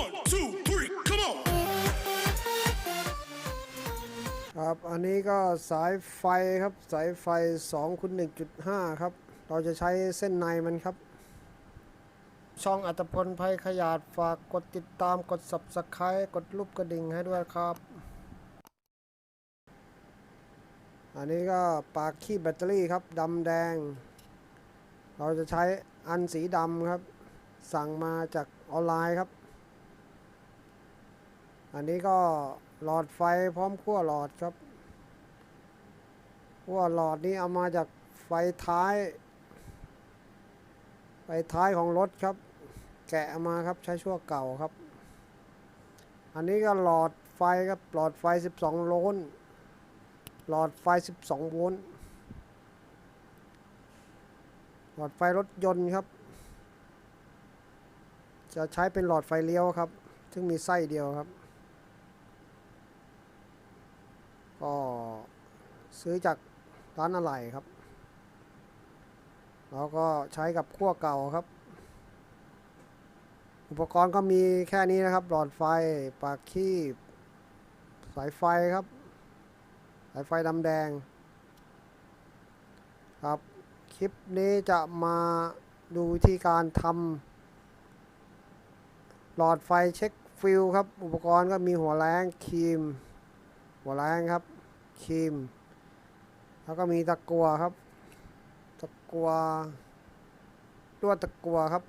One, two, three, come on. ครับอันนี้ก็สายไฟครับสายไฟ2คูณ1.5 ครับ เราจะใช้เส้นในมันครับ ช่องอัตพลภัยขยาดฝากกดติดตามกด subscribe กดรูปกระดิ่งให้ด้วยครับ อันนี้ก็ปากขี้แบตเตอรี่ครับดำแดง เราจะใช้อันสีดำครับ สั่งมาจากออนไลน์ครับ อันนี้ก็หลอดไฟพร้อมขั้วหลอดครับขั้วหลอดนี้เอามาจากไฟท้าย ไฟท้ายของรถครับ แกะมาครับใช้ชั่วเก่าครับ อันนี้ก็หลอดไฟครับหลอดไฟ 12โวลต์หลอดไฟ 12 โวลต์หลอดไฟรถยนต์ครับ จะใช้เป็นหลอดไฟเลี้ยวครับ ซึ่งมีไส้เดียวครับ ก็ซื้อจากร้านอะไหล่ครับ แล้วก็ใช้กับขั้วเก่าครับ อุปกรณ์ก็มีแค่นี้นะครับ หลอดไฟ ปากคีบ สายไฟครับ สายไฟดำแดง ครับ คลิปนี้จะมาดูวิธีการทำหลอดไฟเช็คฟิลครับ อุปกรณ์ก็มีหัวแรงครีม หัวแรงครับ ครีม แล้วก็มีตะกัวครับ ตะกัวลวดตะกัวครับ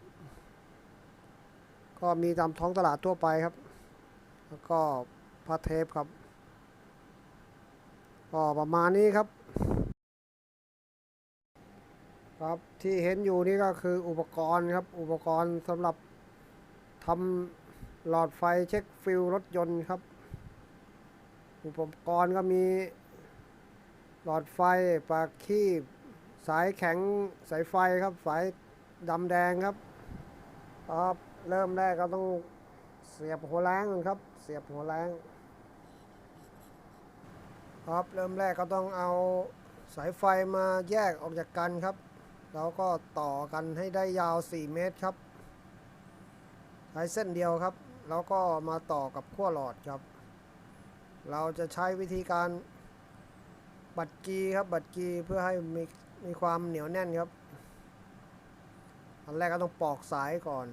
ก็มีตามท้องตลาดทั่วไปครับ แล้วก็ผ้าเทปครับ ก็ประมาณนี้ครับ ครับที่เห็นอยู่นี่ก็คืออุปกรณ์ครับ อุปกรณ์สำหรับทำหลอดไฟเช็คฟิลรถยนต์ครับ อุปกรณ์ก็มี หลอดไฟปากคีบ สายแข็งสายไฟครับ สายดำแดงครับครับเริ่มแรกก็ต้องเสียบหัวแรงก่อนครับ เสียบหัวแรงครับเริ่มแรกก็ต้องเอาสายไฟมาแยกออกจากกันครับ แล้วก็ต่อกันให้ได้ยาว 4 เมตรครับใช้เส้นเดียวครับ แล้วก็มาต่อกับขั้วหลอดครับ เราจะใช้วิธีการ บัดกีครับบัดกีเพื่อให้มีมีความเหนียวแน่นครับอันแรกก็ต้องปอกสายก่อน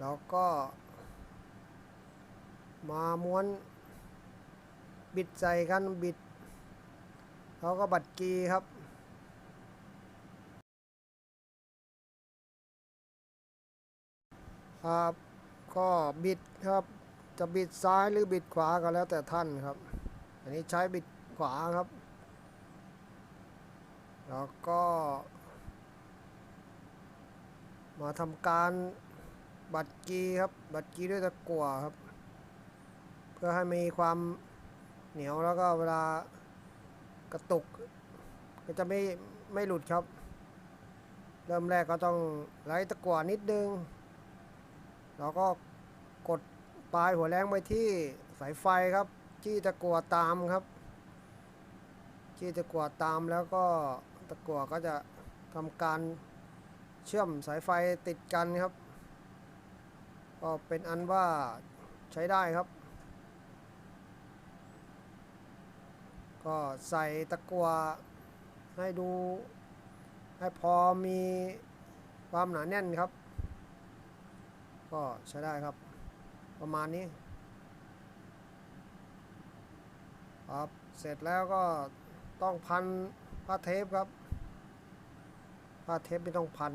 แล้วก็ มาม้วน บิดใส่กันบิด แล้วก็บัดกีครับครับ ก็บิดครับ จะบิดซ้ายหรือบิดขวาก็แล้วแต่ท่านครับ อันนี้ใช้บิดขวาครับ แล้วก็ มาทำการบัดกีครับ บัดกีด้วยตะกั่วครับ เพื่อให้มีความเหนียวแล้วก็เวลากระตุก ก็จะไม่ไม่หลุดครับ เริ่มแรกก็ต้องไล่ตะกั่วนิดนึง แล้วก็กดปลายหัวแรงไปที่สายไฟครับ จี้ตะกัวตามครับ จี้ตะกัวตามแล้วก็ตะกัวก็จะทำการเชื่อมสายไฟติดกันครับ ก็เป็นอันว่าใช้ได้ครับ ก็ใส่ตะกัวให้ดูให้พอมีความหนาแน่นครับ ก็ใช้ได้ครับ ประมาณนี้ ครับ เสร็จแล้วก็ต้องพันผ้าเทปครับ ผ้าเทปไม่ต้องพัน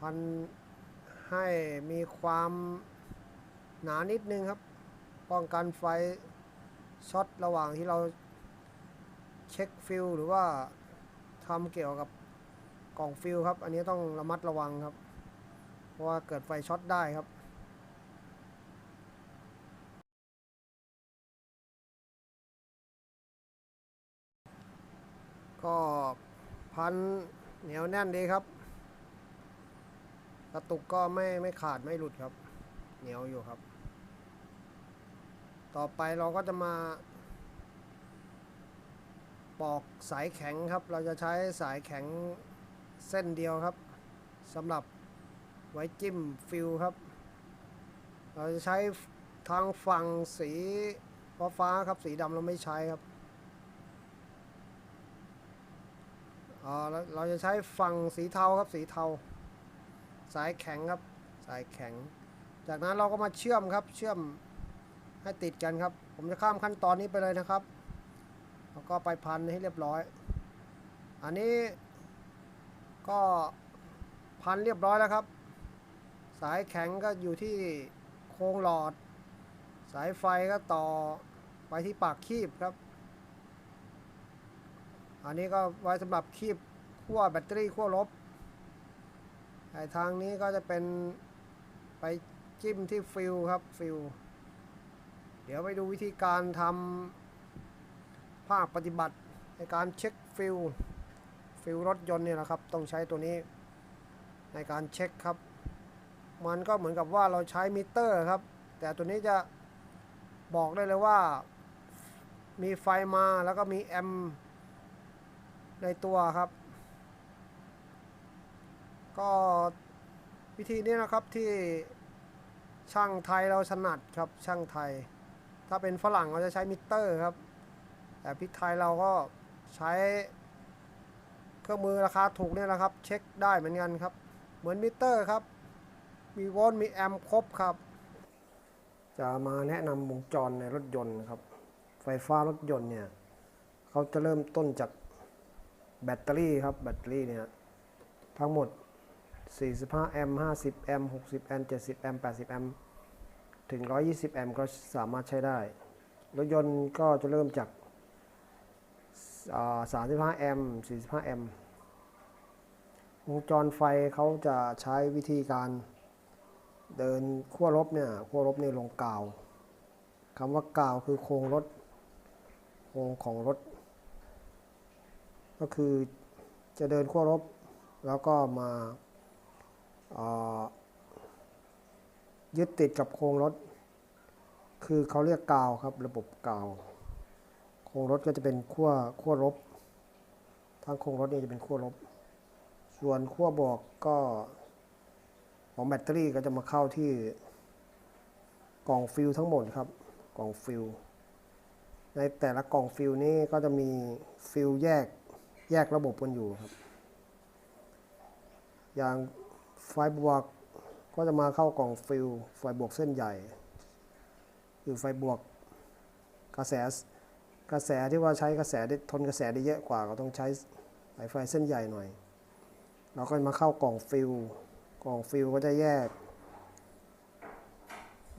พันให้มีความหนานิดนึงครับ ป้องกันไฟช็อตระหว่างที่เราเช็คฟิลหรือว่าทำเกี่ยวกับกล่องฟิลครับ อันนี้ต้องระมัดระวังครับ เพราะว่าเกิดไฟช็อตได้ครับ ก็พันเหนียวแน่นดีครับ กระตุกก็ไม่ไม่ขาดไม่หลุดครับ เหนียวอยู่ครับ ต่อไปเราก็จะมา ปอกสายแข็งครับ เราจะใช้สายแข็งเส้นเดียวครับสำหรับไว้จิ้มฟิลครับ เราจะใช้ทางฝั่งสีฟ้าฟ้าครับ สีดำเราไม่ใช้ครับ อ่าเราเราจะใช้ฝั่งสีเทาครับสีเทา สายแข็งครับ สายแข็ง จากนั้นเราก็มาเชื่อมครับ เชื่อมให้ติดกันครับ ผมจะข้ามขั้นตอนนี้ไปเลยนะครับ แล้วก็ไปพันให้เรียบร้อย อันนี้ก็พันเรียบร้อยแล้วครับ สายแข็งก็อยู่ที่โครงหลอด สายไฟก็ต่อไปที่ปากคีบครับ อันนี้ก็ไว้สำหรับคีบขั้วแบตเตอรี่ขั้วลบไอทางนี้ก็จะเป็นไปจิ้มที่ฟิลครับฟิลเดี๋ยวไปดูวิธีการทำภาคปฏิบัติในการเช็คฟิลฟิลรถยนต์เนี่ยแหละครับ ต้องใช้ตัวนี้ในการเช็คครับ มันก็เหมือนกับว่าเราใช้มิเตอร์ครับ แต่ตัวนี้จะบอกได้เลยว่า มีไฟมาแล้วก็มีแอมป ในตัวครับ ก็วิธีนี้นะครับที่ช่างไทยเราถนัดครับช่างไทย ถ้าเป็นฝรั่งเราจะใช้มิเตอร์ครับ แต่พริกไทยเราก็ใช้เครื่องมือราคาถูกเนี่ยแหละครับ เช็คได้เหมือนกันครับ เหมือนมิเตอร์ครับ มีโวลต์มีแอมป์ครบครับ จะมาแนะนำวงจรในรถยนต์ครับ ไฟฟ้ารถยนต์เนี่ย เขาจะเริ่มต้นจาก แบตเตอรี่ครับ แบตเตอรี่เนี่ยทั้งหมด 45 แอมป์ 50 แอมป์ 60 แอมป์ 70 แอมป์ 80 แอมป์ ถึง 120 แอมป์ก็สามารถใช้ได้ รถยนต์ก็จะเริ่มจาก 35 แอมป์ 45 แอมป์ วงจรไฟเขาจะใช้วิธีการเดินขั้วลบเนี่ยขั้วลบเนี่ยลงกาวคำว่ากาวคือโครงรถโครงของรถ ก็คือจะเดินขั้วลบแล้วก็มาายึดติดกับโครงรถ คือเขาเรียกกาวครับระบบกาว โครงรถก็จะเป็นขั้วขั้วลบทั้งโครงรถเนี่ยจะเป็นขั้วลบ ส่วนขั้วบวกก็ของแบตเตอรี่ก็จะมาเข้าที่กล่องฟิลทั้งหมดครับ กล่องฟิลในแต่ละกล่องฟิลนี้ก็จะมีฟิลแยก แยกระบบกันอยู่ครับ อย่างไฟบวกก็จะมาเข้ากล่องฟิลไฟบวกเส้นใหญ่ คือไฟบวกกระแสกระแสที่ว่าใช้กระแสได้ทนกระแสได้เยอะกว่าก็ต้องใช้สายไฟเส้นใหญ่หน่อย เราก็มาเข้ากล่องฟิลกล่องฟิลก็จะแยก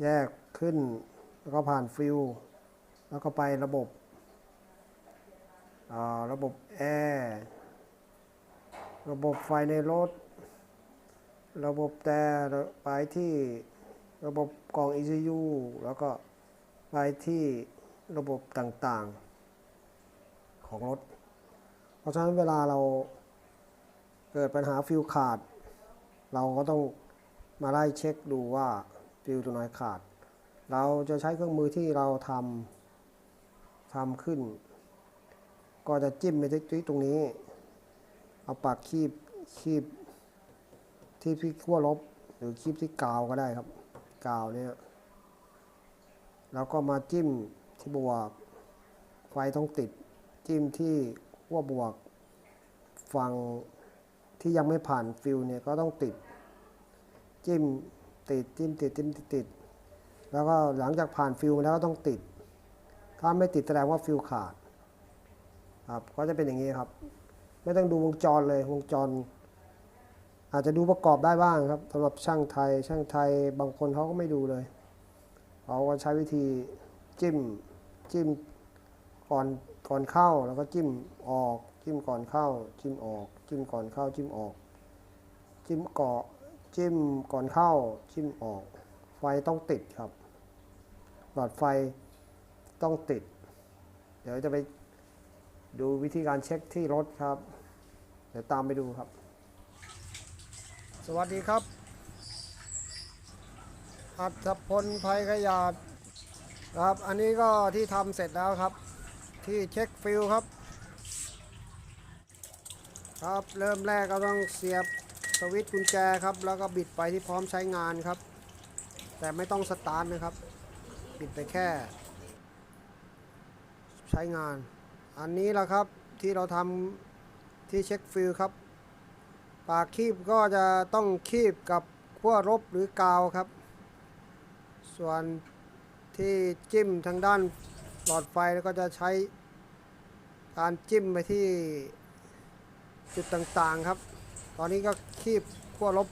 แยกขึ้นแล้วก็ผ่านฟิลแล้วก็ไประบบ ระบบแอร์ระบบไฟในรถ ระบบแต่ไปที่ระบบกล่อง ECU แล้วก็ไปที่ระบบต่างๆของรถ เพราะฉะนั้นเวลาเราเกิดปัญหาฟิลขาด เราก็ต้องมาไล่เช็คดูว่าฟิลตัวไหนขาด เราจะใช้เครื่องมือที่เราทำทำขึ้น ก็จะจิ้มไปที่ตรงนี้ เอาปากคีบคีบที่ที่ขั้วลบ หรือคีบที่กาวก็ได้ครับ กาวเนี่ยแล้วก็มาจิ้มที่บวก ไฟต้องติด จิ้มที่ขั้วบวกฝั่งที่ยังไม่ผ่านฟิลเนี่ยก็ต้องติด จิ้มติดจิ้มติดจิ้มติดติด แล้วก็หลังจากผ่านฟิลแล้วก็ต้องติด ถ้าไม่ติดแสดงว่าฟิลขาด ครับก็จะเป็นอย่างนี้ครับ ไม่ต้องดูวงจรเลยวงจร อาจจะดูประกอบได้บ้างครับสำหรับช่างไทย ช่างไทยบางคนเขาก็ไม่ดูเลยเขาก็ใช้วิธีจิ้มจิ้มก่อนก่อนเข้าแล้วก็จิ้มออก จิ้มก่อนเข้า จิ้มออก จิ้มก่อนเข้า จิ้มออก จิ้มเกาะจิ้มก่อนเข้า จิ้มออก ไฟต้องติดครับ หลอดไฟต้องติด เดี๋ยวจะไป ดูวิธีการเช็คที่รถครับ เดี๋ยวตามไปดูครับ สวัสดีครับ อัศพลภัยขยาดครับ อันนี้ก็ที่ทำเสร็จแล้วครับ ที่เช็คฟิลครับ ครับเริ่มแรกก็ต้องเสียบสวิตช์กุญแจครับ แล้วก็บิดไปที่พร้อมใช้งานครับ แต่ไม่ต้องสตาร์ทนะครับ บิดไปแค่ ใช้งาน อันนี้แหละครับที่เราทำที่เช็คฟิลครับ ปากคีบก็จะต้องคีบกับขั้วรบหรือกาวครับ ส่วนที่จิ้มทางด้านหลอดไฟแล้วก็จะใช้การจิ้มไปที่จุดต่างๆครับ ตอนนี้ก็คีบขั้วลบ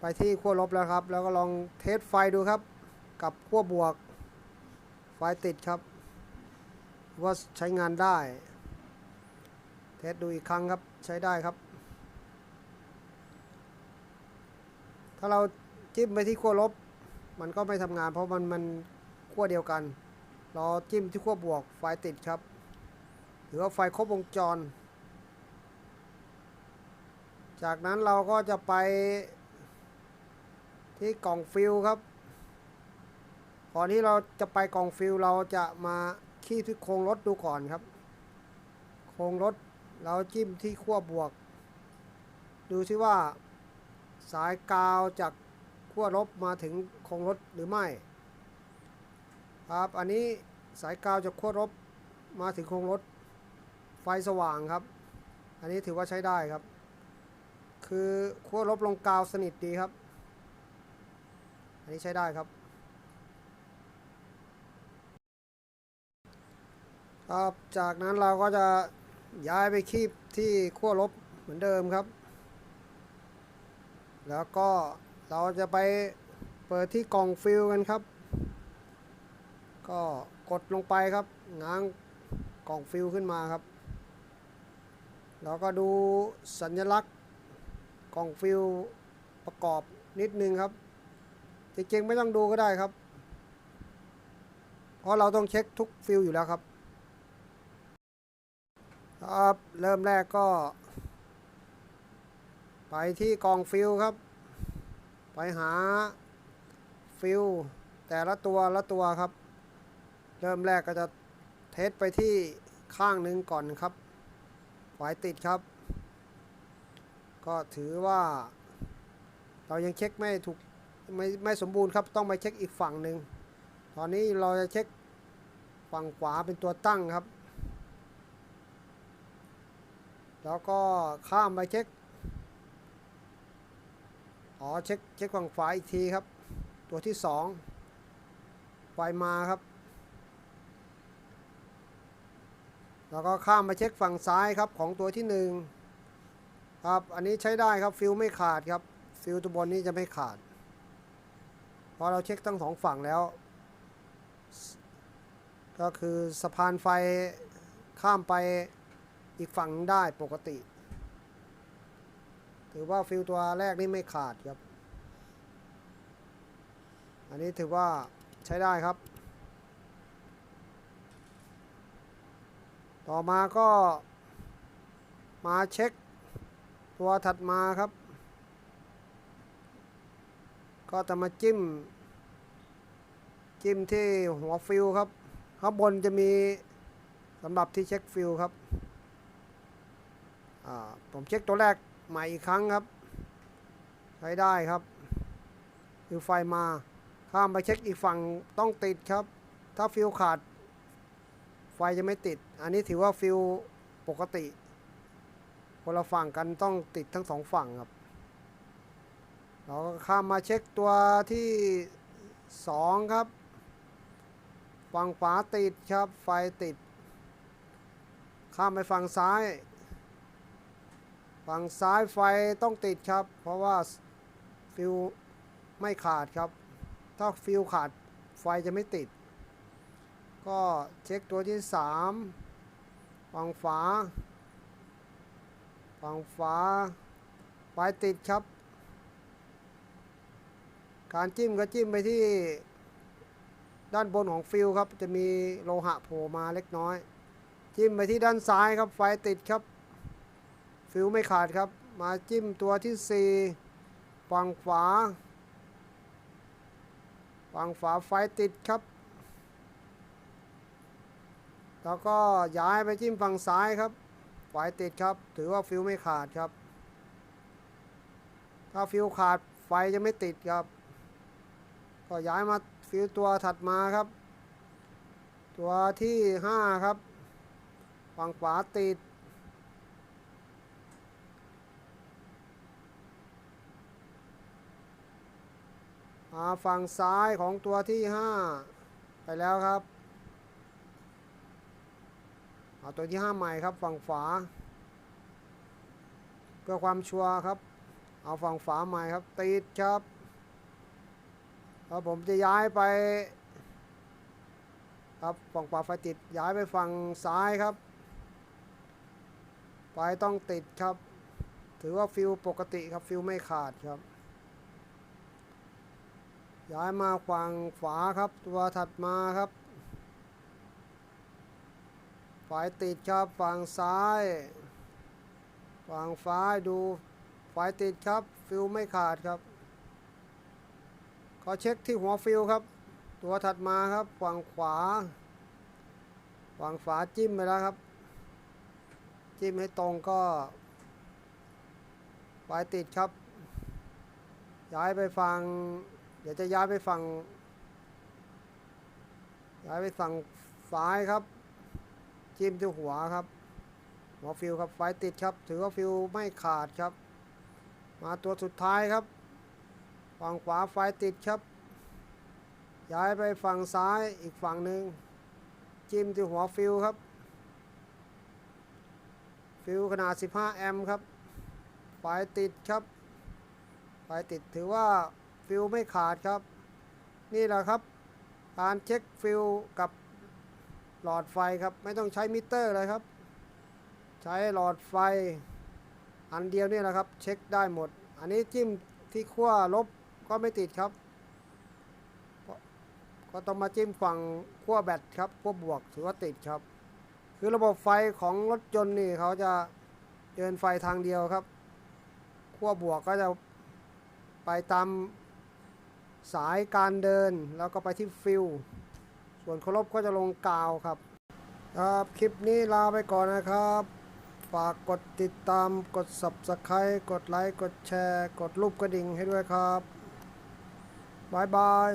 ไปที่ขั้วลบแล้วครับ แล้วก็ลองเทสไฟดูครับ กับขั้วบวก ไฟติดครับ ว่าใช้งานได้ เทสดูอีกครั้งครับใช้ได้ครับ ถ้าเราจิ้มไปที่ขั้วลบ มันก็ไม่ทำงาน เพราะมันมันขั้วเดียวกัน เราจิ้มที่ขั้วบวกไฟติดครับ หรือว่าไฟครบวงจร จากนั้นเราก็จะไปที่กล่องฟิลครับก่อนที่เราจะไปกล่องฟิลเราจะมา ขี้ที่โครงรถดูก่อนครับ โครงรถเราจิ้มที่ขั้วบวก ดูซิว่า สายกาวจากขั้วลบมาถึงโครงรถหรือไม่ ครับอันนี้สายกาวจากขั้วลบมาถึงโครงรถไฟสว่างครับ อันนี้ถือว่าใช้ได้ครับ คือขั้วลบลงกาวสนิทดีครับ อันนี้ใช้ได้ครับ ครับจากนั้นเราก็จะย้ายไปคีบที่ขั้วลบเหมือนเดิมครับ แล้วก็เราจะไปเปิดที่กล่องฟิลกันครับ ก็กดลงไปครับง้างกล่องฟิลขึ้นมาครับ แล้วก็ดูสัญลักษณ์กล่องฟิลประกอบนิดนึงครับ จริงๆไม่ต้องดูก็ได้ครับ เพราะเราต้องเช็คทุกฟิลอยู่แล้วครับ ครับ เริ่มแรกก็ ไปที่กองฟิลครับ ไปหาฟิลแต่ละตัวละตัวครับ เริ่มแรกก็จะเทสไปที่ข้างหนึ่งก่อนครับไฟติดครับ ก็ถือว่า เรายังเช็คไม่ถูกไม่ไม่สมบูรณ์ครับ ต้องไปเช็คอีกฝั่งหนึ่ง ตอนนี้เราจะเช็คฝั่งขวาเป็นตัวตั้งครับ แล้วก็ข้ามไปเช็ค อ๋อเช็คเช็คฝั่งขวาอีกทีครับ ตัวที่สองไฟมาครับ แล้วก็ข้ามมาเช็คฝั่งซ้ายครับของตัวที่หนึ่งครับ อันนี้ใช้ได้ครับฟิลไม่ขาดครับ ฟิลตัวบนนี้จะไม่ขาดเพราะเราเช็คทั้งสองฝั่งแล้ว ก็คือสะพานไฟข้ามไป อีกฝั่งได้ปกติ ถือว่าฟิลตัวแรกนี่ไม่ขาดครับ อันนี้ถือว่าใช้ได้ครับ ต่อมาก็มาเช็คตัวถัดมาครับ ก็จะมาจิ้ม จิ้มที่หัวฟิลครับ ข้างบนจะมีสำหรับที่เช็คฟิลครับ ผมเช็คตัวแรกใหม่อีกครั้งครับ ใช้ได้ครับคือไฟมาข้ามไปเช็คอีกฝั่งต้องติดครับ ถ้าฟิลขาด ไฟจะไม่ติด อันนี้ถือว่าฟิลปกติคนละฝั่งกันต้องติดทั้งสองฝั่งครับ เราก็ข้ามมาเช็คตัวที่สองครับ ฝั่งขวาติดครับ ไฟติด ข้ามไปฝั่งซ้าย ฝั่งซ้ายไฟต้องติดครับ เพราะว่าฟิวไม่ขาดครับ ถ้าฟิวขาดไฟจะไม่ติด ก็เช็คตัวที่สามฝั่งฝา ฝั่งฝาไฟติดครับ การจิ้มก็จิ้มไปที่ด้านบนของฟิวครับ จะมีโลหะโผล่มาเล็กน้อย จิ้มไปที่ด้านซ้ายครับไฟติดครับ ฟิวไม่ขาดครับ มาจิ้มตัวที่สี่ฝั่งขวาฝั่งฝาไฟติดครับ แล้วก็ย้ายไปจิ้มฝั่งซ้ายครับไฟติดครับ ถือว่าฟิวไม่ขาดครับ ถ้าฟิวขาดไฟจะไม่ติดครับ ก็ย้ายมาฟิวตัวถัดมาครับ ตัวที่ห้าครับ ฝั่งขวาติด ฝั่งซ้ายของตัวที่ห้าไปแล้วครับเอาตัวที่ห้าใหม่ครับฝั่งฝา เพื่อความชัวร์ครับ เอาฝั่งฝาใหม่ครับ ติดครับแล้วผมจะย้ายไป ครับฝั่งขวาไฟติดย้ายไปฝั่งซ้ายครับไฟต้องติดครับ ถือว่าฟิวปกติครับฟิวไม่ขาดครับ ย้ายมาฝั่งฝาครับ ตัวถัดมาครับไฟติดครับฝั่งซ้ายฝั่งซ้ายดูไฟติดครับ ฟิวไม่ขาดครับขอเช็คที่หัวฟิวครับ ตัวถัดมาครับฝั่งขวาฝั่งฝาจิ้มไปแล้วครับ จิ้มให้ตรงก็ไฟติดครับ ย้ายไปฝั่ง เดี๋ยวจะย้ายไปฝั่งย้ายไปฝั่งซ้ายครับ จิ้มที่หัวครับหัวฟิวครับไฟติดครับ ถือว่าฟิวไม่ขาดครับ มาตัวสุดท้ายครับ ฝั่งขวาไฟติดครับ ย้ายไปฝั่งซ้ายอีกฝั่งหนึ่งจิ้มที่หัวฟิวครับ ฟิวขนาด 15 แอมป์ครับไฟติดครับไฟติดถือว่า ฟิวไม่ขาดครับ นี่แหละครับ การเช็คฟิวกับหลอดไฟครับ ไม่ต้องใช้มิเตอร์เลยครับ ใช้หลอดไฟ อันเดียวนี่แหละครับ เช็คได้หมด อันนี้จิ้มที่ขั้วลบก็ไม่ติดครับ ก็ก็ต้องมาจิ้มฝั่งขั้วแบตครับขั้วบวกถือว่าติดครับ คือระบบไฟของรถยนต์นี่เขาจะเดินไฟทางเดียวครับขั้วบวกก็จะไปตาม สายการเดินแล้วก็ไปที่ฟิลส่วนเคารพก็จะลงกาวครับครับคลิปนี้ลาไปก่อนนะครับ ฝากกดติดตามกด subscribe กดไลค์กดแชร์ กดรูปกระดิ่งให้ด้วยครับบายบาย